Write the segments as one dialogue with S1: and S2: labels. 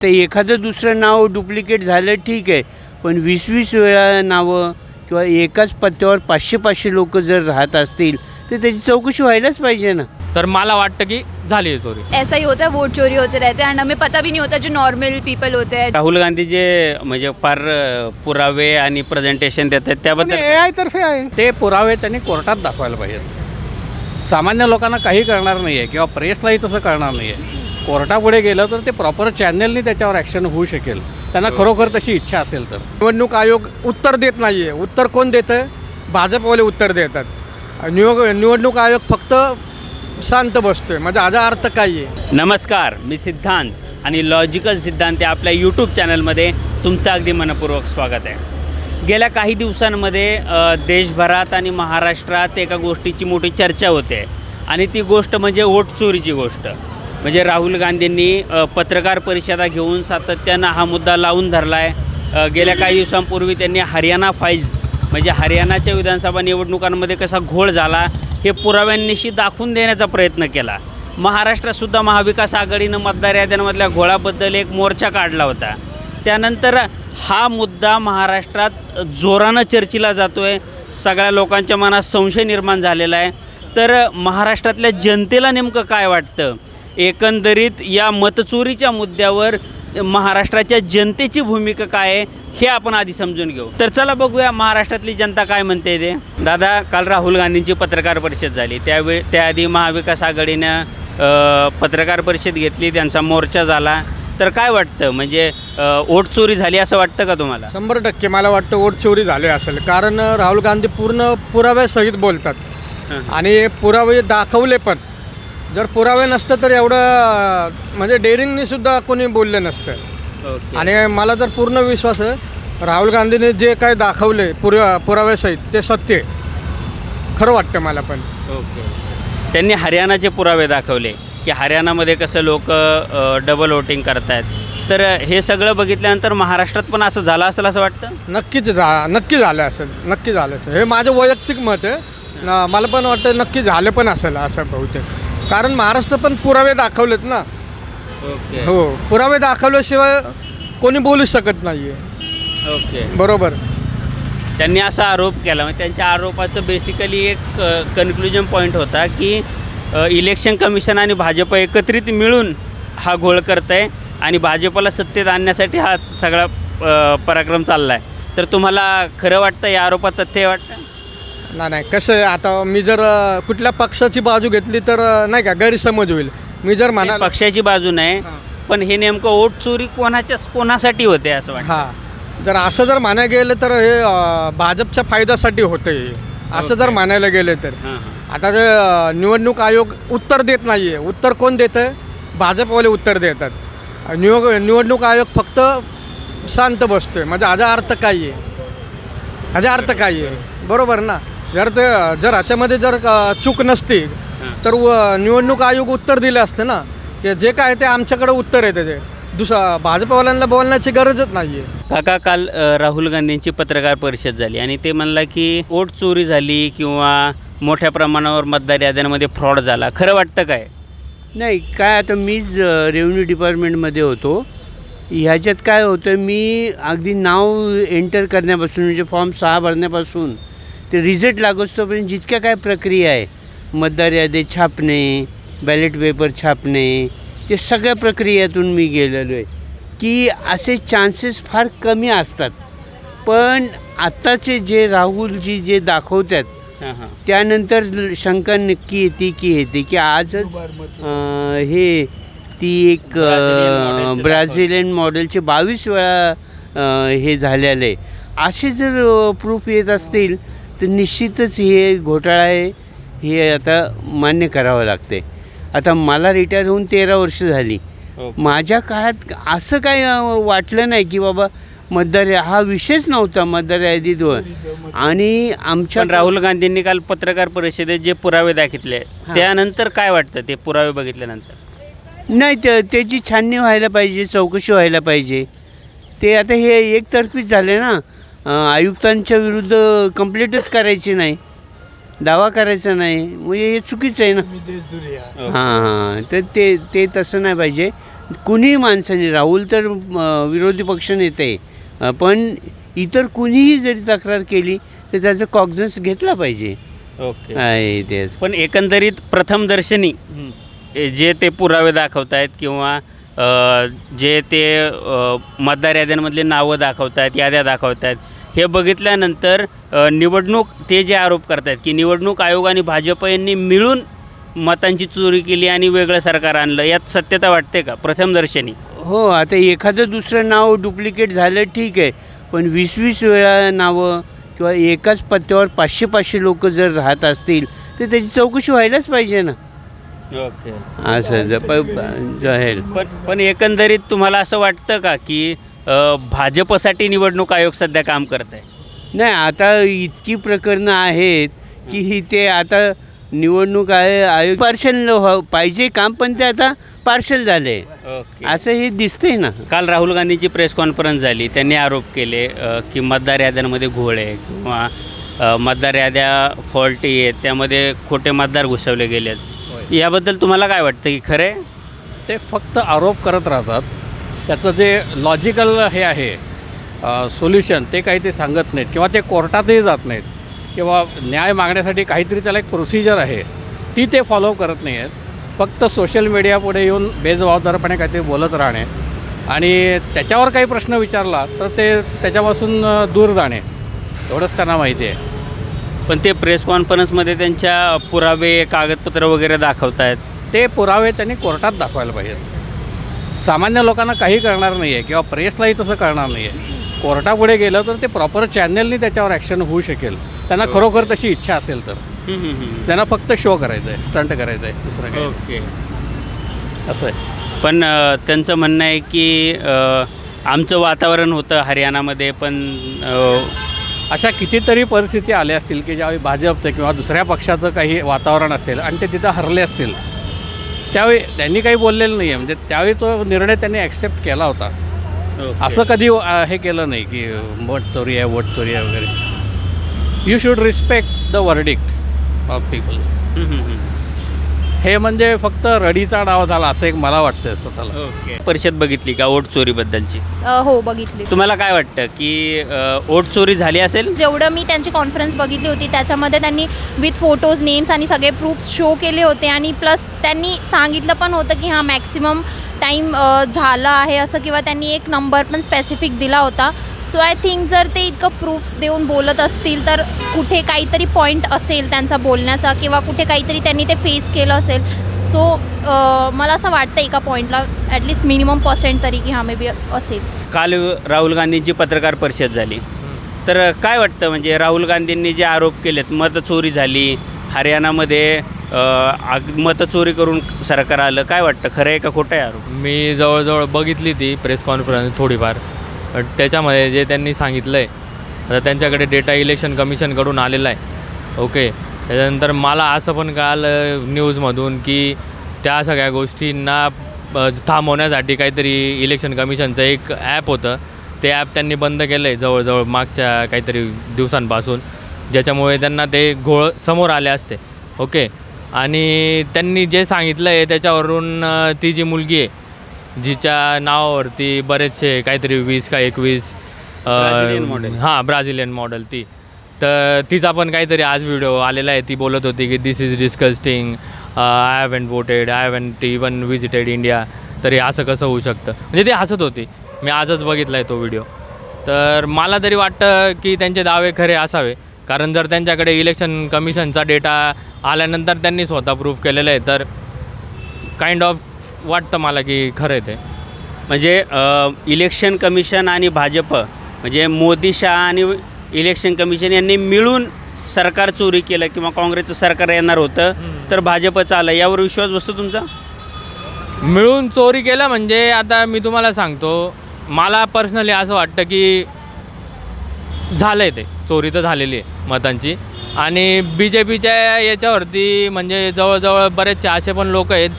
S1: तर एखादं दुसरं नाव डुप्लिकेट झालं ठीक आहे. पण वीस वीस वेळा नावं किंवा एकाच पत्त्यावर पाचशे पाचशे लोक जर राहत असतील तर त्याची चौकशी व्हायलाच पाहिजे ना.
S2: तर मला वाटतं की झाली आहे चोरी.
S3: ऐसा ही होता है वोट चोरी होते रहते. हैं एंड हमें पता भी नहीं होता जो नॉर्मल पीपल होते. हैं
S4: राहुल गांधी जे म्हणजे फार अ, पुरावे आणि प्रेझेंटेशन देतात त्याबद्दल
S5: ए आय तर्फे आहे. ते पुरावे त्यांनी कोर्टात दाखवायला पाहिजेत. सामान्य लोकांना काही करणार नाही आहे किंवा प्रेसलाही तसं करणार नाही आहे कोर्टापुढे गेलं तर ते प्रॉपर चॅनलनी त्याच्यावर ॲक्शन होऊ शकेल. त्यांना खरोखर तशी इच्छा असेल तर.
S6: निवडणूक आयोग उत्तर देत नाही आहे उत्तर कोण देतं? भाजपवाले उत्तर देतात. निवड निवडणूक आयोग फक्त शांत बसतोय. म्हणजे याचा अर्थ काय आहे?
S4: नमस्कार मी सिद्धांत आणि लॉजिकल सिद्धांत या आपल्या यूट्यूब चॅनलमध्ये तुमचं अगदी मनपूर्वक स्वागत आहे. गेल्या काही दिवसांमध्ये देशभरात आणि महाराष्ट्रात एका गोष्टीची मोठी चर्चा होते. आणि ती गोष्ट म्हणजे वोट चोरीची गोष्ट. म्हणजे राहुल गांधींनी पत्रकार परिषदा घेऊन सातत्यानं हा मुद्दा लावून धरला आहे गेल्या काही दिवसांपूर्वी त्यांनी हरियाणा फाईल्स म्हणजे हरियाणाच्या विधानसभा निवडणुकांमध्ये कसा घोळ झाला हे पुराव्यांनिशी दाखवून देण्याचा प्रयत्न केला. महाराष्ट्रातसुद्धा महाविकास आघाडीनं मतदार याद्यांमधल्या घोळाबद्दल एक मोर्चा काढला होता. त्यानंतर हा मुद्दा महाराष्ट्रात जोरानं चर्चेला जातो आहे सगळ्या लोकांच्या मनात संशय निर्माण झालेला आहे. तर महाराष्ट्रातल्या जनतेला नेमकं काय वाटतं? एकंदरीत या मतचोरीच्या मुद्द्यावर महाराष्ट्राच्या जनतेची भूमिका काय आहे हे आपण आधी समजून घेऊ. तर चला बघूया महाराष्ट्रातली जनता काय म्हणते ते. दादा काल राहुल गांधींची पत्रकार परिषद झाली. त्यावेळी त्याआधी महाविकास आघाडीनं पत्रकार परिषद घेतली त्यांचा मोर्चा झाला. तर काय वाटतं? म्हणजे वोट चोरी झाली असं वाटतं का तुम्हाला?
S6: शंभर टक्के. मला वाटतं वोट चोरी झाली असेल. कारण राहुल गांधी पूर्ण पुराव्यासहित बोलतात. आणि पुरावे दाखवले पण. जर पुरावे नसतं तर एवढं म्हणजे डेअरिंगने सुद्धा कोणी बोललं नसतं. आणि मला तर पूर्ण विश्वास आहे राहुल गांधीने जे काय दाखवले पुरा पुराव्यासहित ते सत्य आहे. खरं वाटतं मला पण.
S4: ओके. त्यांनी हरियाणाचे पुरावे दाखवले की हरियाणामध्ये कसं लोक डबल वोटिंग करतायत. तर हे सगळं बघितल्यानंतर महाराष्ट्रात पण असं झालं असेल असं वाटतं?
S6: नक्कीच झा नक्की झालं असेल नक्की झालं असेल. हे माझं वैयक्तिक मत आहे. मला पण वाटतं नक्की झालं पण असेल असं बहुतेक. कारण महाराष्ट्र पण पुरावे दाखवलेत ना.
S4: ओके.
S6: हो पुरावे दाखवल्याशिवाय कोणी बोलू शकत नाही
S4: ओके.
S6: बरोबर.
S4: त्यांनी असा आरोप केला म्हणजे त्यांच्या आरोपाचं बेसिकली एक कन्क्लुजन पॉईंट होता की इलेक्शन कमिशन आणि भाजप एकत्रित मिळून हा घोळ करत आहे आणि भाजपला सत्तेत आणण्यासाठी हा सगळा पराक्रम चालला आहे तर तुम्हाला खरं वाटतं या आरोपात तथ्य वाटतं?
S6: नाही नाही कसं आहे आता मी जर अ, कुठल्या पक्षाची बाजू घेतली तर अ, नाही का गैरसमज होईल. मी जर म्हणा
S4: पक्षाची बाजू नाही पण हे नेमकं वोट चोरी कोणाच्या कोणासाठी होते असं वाटतं?
S6: हां. जर असं जर म्हणायला गेलं तर हे अ, भाजपच्या फायद्यासाठी होतं. हे असं जर म्हणायला गेलं तर.
S4: हां हां.
S6: आता ते अ, निवडणूक आयोग उत्तर देत नाही आहे उत्तर कोण देतं आहे? भाजपवाले उत्तर देतात. निवड निवडणूक आयोग फक्त शांत बसतोय. म्हणजे याचा अर्थ काय आहे? ह्याचा अर्थ काय आहे? बरोबर ना? जर ते जर ह्याच्यामध्ये जर चूक नसती तर व- निवडणूक आयोग उत्तर दिलं असतं ना की जे काय ते आमच्याकडे उत्तर आहे त्याचे दुसरं भाजपवाल्यांना बोलण्याची गरजच नाही आहे
S4: काका काल राहुल गांधींची पत्रकार परिषद झाली आणि ते म्हणला की वोट चोरी झाली किंवा मोठ्या प्रमाणावर मतदार याद्यांमध्ये फ्रॉड झाला. खरं वाटतं काय?
S1: नाही काय आता मीच रेव्हन्यू डिपार्टमेंटमध्ये होतो. ह्याच्यात काय होतं मी अगदी नाव एंटर करण्यापासून म्हणजे फॉर्म सहा भरण्यापासून ते रिझल्ट लागोस्तोपर्यंत जितक्या काय प्रक्रिया आहे मतदार यादी छापणे बॅलेट पेपर छापणे या सगळ्या प्रक्रियेतून मी गेलेलो आहे. की असे चान्सेस फार कमी असतात. पण आत्ताचे जे राहुलजी जे दाखवतात त्यानंतर शंका नक्की येते की येते की आजच हे ती एक
S4: ब्राझिलियन मॉडेलचे
S1: बावीस वेळा हे झालेलं आहे. असे जर प्रूफ येत असतील तर निश्चितच हे घोटाळा आहे हे आता मान्य करावं लागते आता मला रिटायर होऊन तेरा वर्ष झाली.
S4: ओके.
S1: माझ्या काळात असं काय वाटलं नाही की बाबा मतदार हा विषयच नव्हता मतदार यादीवर आणि आमच्या
S4: राहुल गांधींनी काल पत्रकार परिषदेत जे पुरावे दाखितले त्यानंतर काय वाटतं ते पुरावे बघितल्यानंतर?
S1: नाही त्या त्याची छाननी व्हायला पाहिजे चौकशी व्हायला पाहिजे. ते आता हे एकतर्फीच झाले ना. आयुक्तांच्या विरुद्ध कंप्लेंटच करायची नाही. दावा करायचा नाही. म्हणजे हे चुकीचं आहे ना? हां. हां तर ते ते तसं नाही पाहिजे. कुणीही माणसाने राहुल तर विरोधी पक्षनेते अ, पण इतर कुणीही जरी तक्रार केली तर त्याचं कॉग्जन्स घेतला पाहिजे.
S4: ओके.
S1: आहे तेच.
S4: पण एकंदरीत प्रथमदर्शनी जे ते पुरावे दाखवत आहेत किंवा जे ते मतदार याद्यांमधले नावं दाखवत आहेत याद्या दाखवत आहेत हे बघितल्यानंतर निवडणूक ते जे आरोप करतात की निवडणूक आयोग आणि भाजप यांनी मिळून मतांची चोरी केली आणि वेगळं सरकार आणलं यात सत्यता वाटते का? प्रथमदर्शनी
S1: हो आता एखादं दुसरं नाव डुप्लिकेट झालं ठीक आहे पण वीस वीस वेळा नावं किंवा एकाच पत्त्यावर पाचशे पाचशे लोक जर राहत असतील तर त्याची चौकशी व्हायलाच पाहिजे ना.
S4: ओके.
S1: असं ज- प- जाहीर.
S4: पण पण एकंदरीत तुम्हाला असं वाटतं का की अ, भाजपसाठी निवडणूक आयोग सध्या काम करत आहे?
S1: नाही आता इतकी प्रकरणं आहेत की ही. ते आता निवडणूक आहे आयोग पार्शल व्हा- पाहिजे काम पण ते आता पार्शल झाले.
S4: ओके.
S1: असं हे दिसतंय ना.
S4: काल राहुल गांधींची प्रेस कॉन्फरन्स झाली. त्यांनी आरोप केले अ, की मतदार याद्यांमध्ये घोळ आहे किंवा अ, मतदार याद्या फॉल्टी आहेत त्यामध्ये खोटे मतदार घुसवले गेले आहेत याबद्दल तुम्हाला काय वाटतं की खरं आहे?
S5: ते फक्त आरोप करत राहतात. त्याचं जे लॉजिकल हे आहे सोल्युशन ते काही ते सांगत नाहीत किंवा ते कोर्टातही जात नाहीत किंवा न्याय मागण्यासाठी काहीतरी त्याला एक प्रोसिजर आहे ती ते फॉलो करत नाही आहेत फक्त सोशल मीडियापुढे येऊन बेजबाबदारपणे काहीतरी बोलत राहणे आणि त्याच्यावर काही प्रश्न विचारला तर ते त्याच्यापासून दूर जाणे. एवढंच त्यांना माहिती आहे.
S4: पण ते प्रेस कॉन्फरन्समध्ये त्यांच्या पुरावे कागदपत्र वगैरे दाखवत आहेत
S5: ते पुरावे त्यांनी कोर्टात दाखवायला पाहिजेत. सामान्य लोकांना काही करणार नाही आहे किंवा प्रेसलाही तसं करणार नाही आहे कोर्टापुढे गेलं तर ते प्रॉपर चॅनलनी त्याच्यावर ॲक्शन होऊ शकेल. त्यांना खरोखर तशी इच्छा असेल तर. त्यांना फक्त शो करायचं आहे स्टंट करायचं आहे दुसरं काही
S4: ओके
S5: असं आहे.
S4: पण त्यांचं म्हणणं आहे की आमचं वातावरण होतं हरियाणामध्ये पण
S5: अशा कितीतरी परिस्थिती आल्या असतील की ज्यावेळी भाजपचं किंवा दुसऱ्या पक्षाचं काही वातावरण असेल आणि ते तिथं हरले असतील त्यावेळी त्यांनी काही बोललेलं नाही आहे म्हणजे त्यावेळी तो निर्णय त्यांनी ॲक्सेप्ट केला होता. असं कधी हे केलं नाही की वोट चोरी आहे वोट चोरी आहे वगैरे you should respect the verdict of people. हे म्हणजे फक्त रडीचा डाव झाला असं एक मला वाटतं स्वतःला.
S4: ओके. परिषद बघितली का वोट चोरीबद्दलची
S3: अ, हो बघितली.
S4: तुम्हाला काय वाटतं की अ, वोट चोरी झाली असेल?
S7: जेवढं मी त्यांची कॉन्फरन्स बघितली होती त्याच्यामध्ये त्यांनी विथ फोटोज नेम्स आणि सगळे प्रूफ्स शो केले होते आणि प्लस त्यांनी सांगितलं पण होतं की हा मॅक्सिमम टाईम झाला आहे असं किंवा त्यांनी एक नंबर पण स्पेसिफिक दिला होता. सो आय थिंक जर ते इतकं प्रूफ्स देऊन बोलत असतील तर कुठे काहीतरी पॉईंट असेल त्यांचा बोलण्याचा किंवा कुठे काहीतरी त्यांनी ते फेस केलं असेल. सो मला असं वाटतं एका पॉईंटला ॲटलिस्ट मिनिमम पर्सेंट तरी की हा मे बी असेल.
S4: काल राहुल गांधींची पत्रकार परिषद झाली. तर काय वाटतं म्हणजे राहुल गांधींनी जे आरोप केलेत मतचोरी झाली हरियाणामध्ये मतचोरी करून सरकार आलं काय वाटतं? खरं आहे का खोटं आहे आरोप?
S2: मी जवळजवळ बघितली ती प्रेस कॉन्फरन्स थोडीफार. त्याच्यामध्ये जे त्यांनी सांगितलं आहे आता त्यांच्याकडे डेटा इलेक्शन कमिशनकडून आलेला आहे. ओके त्याच्यानंतर मला असं पण कळालं न्यूजमधून की त्या सगळ्या गोष्टींना थांबवण्यासाठी काहीतरी इलेक्शन कमिशनचं एक ॲप होतं. ते ॲप त्यांनी बंद केलं आहे जवळजवळ मागच्या काहीतरी दिवसांपासून ज्याच्यामुळे त्यांना ते घोळ समोर आले असते. ओके आणि त्यांनी जे सांगितलं आहे त्याच्यावरून ती जी मुलगी आहे जिच्या नावावरती बरेचसे काहीतरी वीस का एकवीस
S4: model.
S2: हां ब्राझिलियन मॉडेल ती. तर तिचा पण काहीतरी आज व्हिडिओ आलेला आहे. ती बोलत होती की this is disgusting I haven't voted I haven't even visited India तरी असं कसं होऊ शकतं? म्हणजे ती हसत होती. मी आजच बघितला आहे तो व्हिडिओ तर मला तरी वाटतं की त्यांचे दावे खरे असावे. कारण जर त्यांच्याकडे इलेक्शन कमिशनचा डेटा आल्यानंतर त्यांनी स्वतः प्रूफ केलेलं आहे तर काइंड ऑफ वाटतं मला की खरं आहे ते.
S4: म्हणजे इलेक्शन कमिशन आणि भाजप म्हणजे मोदी शहा आणि इलेक्शन कमिशन यांनी मिळून सरकार चोरी केलं किंवा काँग्रेसचं सरकार येणार होतं तर भाजपचं आलं. यावर विश्वास बसतो तुमचा?
S2: मिळून चोरी केलं म्हणजे आता मी तुम्हाला सांगतो मला पर्सनली असं वाटतं की झालं आहे ते. चोरी तर झालेली आहे मतांची. आणि बी जे पीच्या याच्यावरती म्हणजे जवळजवळ बरेचसे असे पण लोक आहेत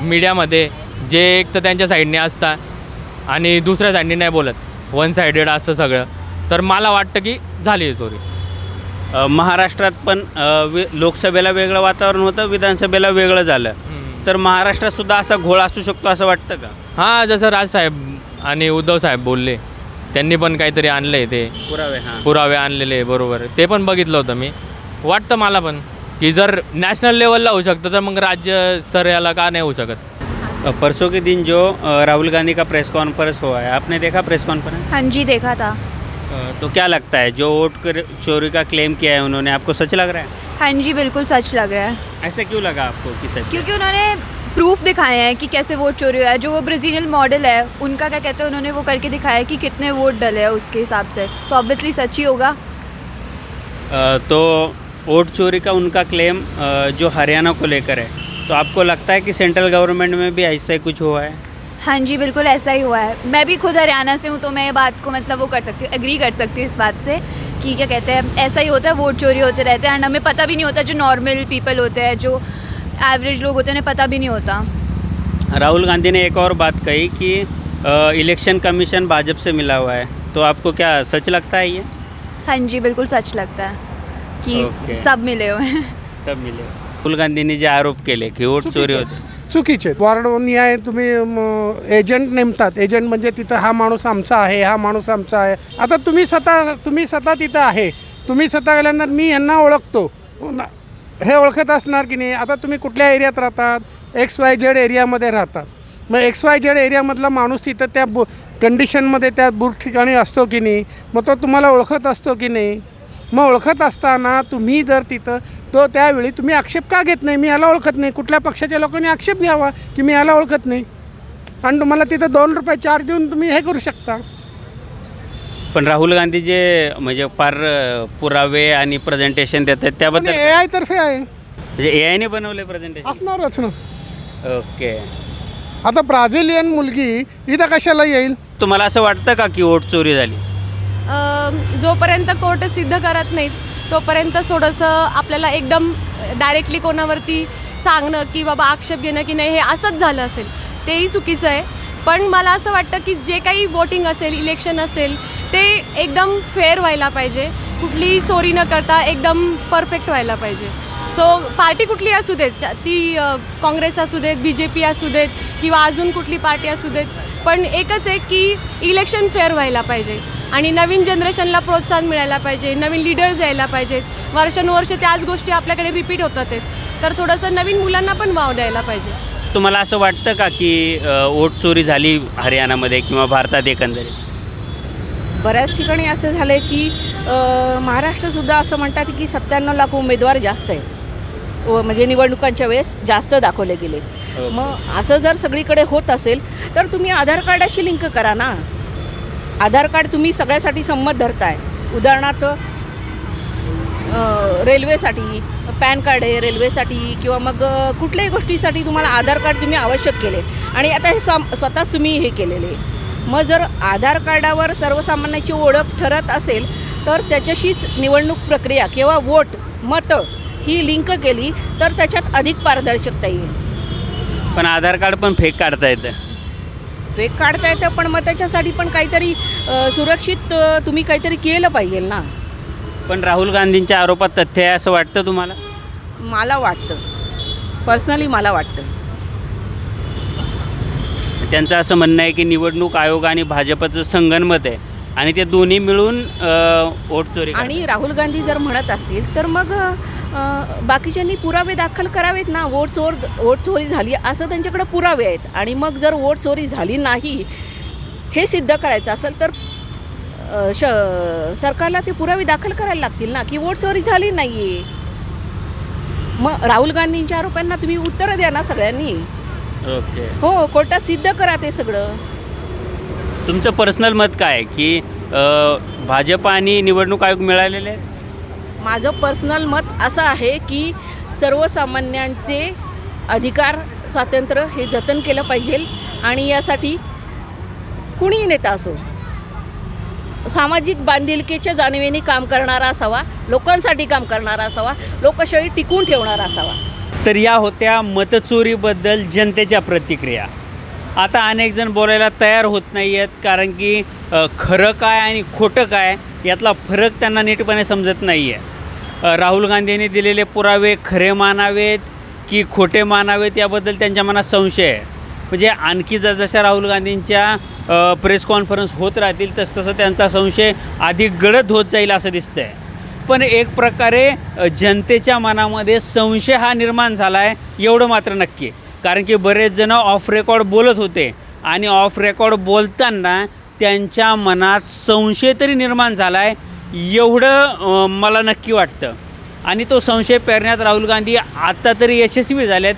S2: मीडियामध्ये जे एक तर त्यांच्या साईडने असतात आणि दुसऱ्या साईडने नाही बोलत. वन सायडेड असतं सगळं. तर मला वाटतं की झाली आहे चोरी.
S4: महाराष्ट्रात पण वि लोकसभेला वेगळं वातावरण होतं विधानसभेला वेगळं झालं. तर महाराष्ट्रात सुद्धा असा घोळ असू शकतो असं वाटतं का?
S2: हां जसं राजसाहेब आणि उद्धव साहेब बोलले त्यांनी पण काहीतरी आणलं आहे ते.
S4: पुरावे हां.
S2: पुरावे आणलेले बरोबर. ते पण बघितलं होतं मी. वाटतं मला पण. की जर नॅशनल लेवलला होऊ शकतं तर मग राज्य स्तराला का नाही होऊ शकत?
S4: परसों के दिन जो अ, राहुल गांधी का प्रेस कॉन्फ्रेंस हुआ है आपने देखा प्रेस कॉन्फ्रेंस
S3: हाँ जी देखा था।
S4: अ, तो क्या लगता है जो वोट कर- चोरी का क्लेम किया है उन्होंने आपको सच लग रहा है?
S3: हाँ जी बिल्कुल सच लग रहा है।
S4: ऐसा क्यों लगा आपको कि सच?
S3: क्योंकि उन्होंने प्रूफ दिखाए हैं कि कैसे वोट चोरी हुआ है। जो वो ब्राज़ीलियन मॉडल है उनका क्या कहते हैं उन्होंने वो करके दिखाया है कि कितने वोट डले हैं उसके हिसाब से। तो ऑब्वियसली सच ही होगा।
S4: अ, तो वोट चोरी का उनका क्लेम जो हरियाणा को लेकर है। तो आपको लगता है कि सेंट्रल गवर्नमेंट में भी ऐसा ही कुछ हुआ है?
S3: हाँ जी बिल्कुल ऐसा ही हुआ है। मैं भी खुद हरियाणा से हूँ तो मैं ये बात को मतलब वो कर सकती हूँ एग्री कर सकती हूँ इस बात से कि क्या कहते हैं ऐसा ही होता है वोट चोरी होते रहते हैं। एंड हमें पता भी नहीं होता जो नॉर्मल पीपल होते हैं जो एवरेज लोग होते हैं उन्हें पता भी नहीं होता।
S4: राहुल गांधी ने एक और बात कही कि इलेक्शन कमीशन भाजपा से मिला हुआ है। तो आपको क्या सच लगता है ये?
S3: हाँ जी बिल्कुल सच लगता है। कि
S4: ओके.
S3: सब मिले हुए हैं।
S4: सब मिले राहुल गांधींनी जे आरोप केले की वोट चोरी होते.
S8: चुकीचे वॉर्ड न्याय तुम्ही एजंट नेमतात. एजंट म्हणजे तिथं हा माणूस आमचा आहे हा माणूस आमचा आहे. आता तुम्ही स्वतः तुम्ही स्वतः तिथं आहे. तुम्ही स्वतः गेल्यानंतर मी यांना ओळखतो. न- हे ओळखत असणार की नाही? आता तुम्ही कुठल्या एरियात राहतात? एक्स वाय झेड एरियामध्ये राहतात. मग एक्स वाय झेड एरियामधला माणूस तिथं त्या बु कंडिशनमध्ये त्या बुर ठिकाणी असतो की नाही? मग तो तुम्हाला ओळखत असतो की नाही? मग ओळखत असताना तुम्ही जर तिथं तो त्यावेळी तुम्ही आक्षेप का घेत नाही? मी याला ओळखत नाही. कुठल्या पक्षाच्या लोकांनी आक्षेप घ्यावा की मी याला ओळखत नाही? आणि तुम्हाला तिथं दोन रुपये चार्ज देऊन तुम्ही हे करू शकता.
S4: पण राहुल गांधी जे म्हणजे फार पुरावे आणि प्रेझेंटेशन देत आहेत त्याबद्दल
S8: ए आय तर्फे आहे.
S4: म्हणजे ए आयने बनवले प्रेझेंटेशन
S8: असणारच ना.
S4: ओके.
S8: आता ब्राझिलियन मुलगी इथं कशाला येईल?
S4: तुम्हाला असं वाटतं का की वोट चोरी झाली?
S9: जोपर्यंत कोर्ट सिद्ध करत नाहीत तोपर्यंत थोडंसं आपल्याला एकदम डायरेक्टली कोणावरती सांगणं की बाबा आक्षेप घेणं की नाही हे असंच झालं असेल तेही चुकीचं आहे. पण मला असं वाटतं की जे काही वोटिंग असेल इलेक्शन असेल ते एकदम फेअर व्हायला पाहिजे. कुठलीही चोरी न करता एकदम परफेक्ट व्हायला पाहिजे. सो पार्टी कुठली असू देत ती काँग्रेस असू देत बी जे पी असू देत किंवा अजून कुठली पार्टी असू देत पण एकच आहे की इलेक्शन फेअर व्हायला पाहिजे. आणि नवीन जनरेशनला प्रोत्साहन मिळायला पाहिजे नवीन लिडर्स यायला पाहिजेत. वर्षानुवर्ष त्याच गोष्टी आपल्याकडे रिपीट होतात आहेत. तर थोडंसं नवीन मुलांना पण वाव द्यायला पाहिजे.
S4: तुम्हाला असं वाटतं का की वोट चोरी झाली हरियाणामध्ये किंवा भारतात एकंदरीत?
S10: बऱ्याच ठिकाणी असं झालं आहे की महाराष्ट्रसुद्धा असं म्हणतात की सत्त्याण्णव लाख उमेदवार जास्त आहेत. व म्हणजे निवडणुकांच्या वेळेस जास्त दाखवले गेले. मग असं जर सगळीकडे होत असेल तर तुम्ही आधार कार्डाशी लिंक करा ना. आधार कार्ड तुम्ही सगळ्यासाठी संमत धरताय. उदाहरणार्थ रेल्वेसाठी पॅन कार्ड आहे रेल्वेसाठी किंवा मग कुठल्याही गोष्टीसाठी तुम्हाला आधार कार्ड तुम्ही आवश्यक केले. आणि आता हे स्वा स्वतःच तुम्ही हे केलेले. आहे. मग जर आधार कार्डावर सर्वसामान्याची ओळख ठरत असेल तर त्याच्याशीच निवडणूक प्रक्रिया किंवा वोट मतं ही लिंक केली तर त्याच्यात अधिक पारदर्शकता येईल.
S4: पण आधार कार्ड पण फेक काढता येतं.
S10: फेक काढता येतं पण मग त्याच्यासाठी पण काहीतरी सुरक्षित तुम्ही काहीतरी केलं पाहिजे ना.
S4: पण राहुल गांधींच्या आरोपात तथ्य आहे असं वाटतं तुम्हाला?
S10: मला वाटतं. पर्सनली मला वाटतं.
S4: त्यांचं असं म्हणणं आहे की निवडणूक आयोग आणि भाजपचं संगनमत आहे आणि ते दोन्ही मिळून वोट चोरी.
S10: आणि राहुल गांधी जर म्हणत असतील तर मग बाकीच्यांनी पुरावे दाखल करावेत ना वोट चोर वोट चोरी झाली असं त्यांच्याकडे पुरावे आहेत. आणि मग जर वोट चोरी झाली नाही हे सिद्ध करायचं असेल तर श सरकारला ते पुरावे दाखल करायला लागतील ना की वोट चोरी झाली नाही आहे मग राहुल गांधींच्या आरोपांना तुम्ही उत्तरं द्या ना सगळ्यांनी.
S4: ओके.
S10: हो कोर्टात सिद्ध करा ते सगळं.
S4: तुमचं पर्सनल मत काय की अ, भाजप आणि निवडणूक आयोग मिळालेले आहेत?
S10: माझं पर्सनल मत असं आहे की सर्वसामान्यांचे अधिकार स्वातंत्र्य हे जतन केलं पाहिजे आणि यासाठी कुणीही नेता असो सामाजिक बांधिलकीच्या जाणीवेने काम करणारा असावा लोकांसाठी काम करणारा असावा लोकशाही टिकून ठेवणारा असावा.
S4: तर या होत्या मतचोरीबद्दल जनतेच्या प्रतिक्रिया. आता अनेक जण बोलायला तयार होत नाही आहेत कारण की खरं काय आणि खोटं काय यातला फरक त्यांना नीटपणे समजत नाही आहे राहुल गांधींनी दिलेले पुरावे खरे मानावेत की खोटे मानावेत याबद्दल त्यांच्या मनात संशय आहे. म्हणजे आणखी जसजशा राहुल गांधींच्या प्रेस कॉन्फरन्स होत राहतील तसतसं त्यांचा संशय अधिक गडद होत जाईल असं दिसतंय. पण एक प्रकारे जनतेच्या मनामध्ये संशय हा निर्माण झाला आहे एवढं मात्र नक्की कारण की बरेच जण ऑफ रेकॉर्ड बोलत होते आणि ऑफ रेकॉर्ड बोलताना त्यांच्या मनात संशय तरी निर्माण झाला आहे एवढं मला नक्की वाटतं. आणि तो संशय पेरण्यात राहुल गांधी आता तरी यशस्वी झालेत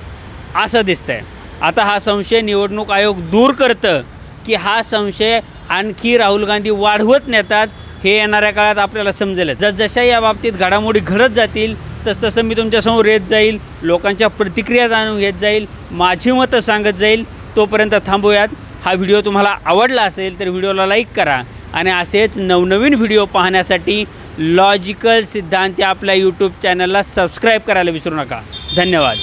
S4: असं दिसतंय. आता हा संशय निवडणूक आयोग दूर करतं की हा संशय आणखी राहुल गांधी वाढवत नेतात हे येणाऱ्या काळात आपल्याला समजेल जसजशा या बाबतीत घडामोडी घडत जातील तसतसं मी तुमच्यासमोर येत जाईल लोकांच्या प्रतिक्रिया जाणून घेत जाईल माझी मतं सांगत जाईल. तोपर्यंत थांबूयात. हा व्हिडिओ तुम्हाला आवडला असेल तर व्हिडिओला लाईक करा. आणि असेच नवनवीन व्हिडिओ पाहण्यासाठी लॉजिकल सिद्धांत या आपल्या यूट्यूब चॅनलला सबस्क्राईब करायला विसरू नका. धन्यवाद.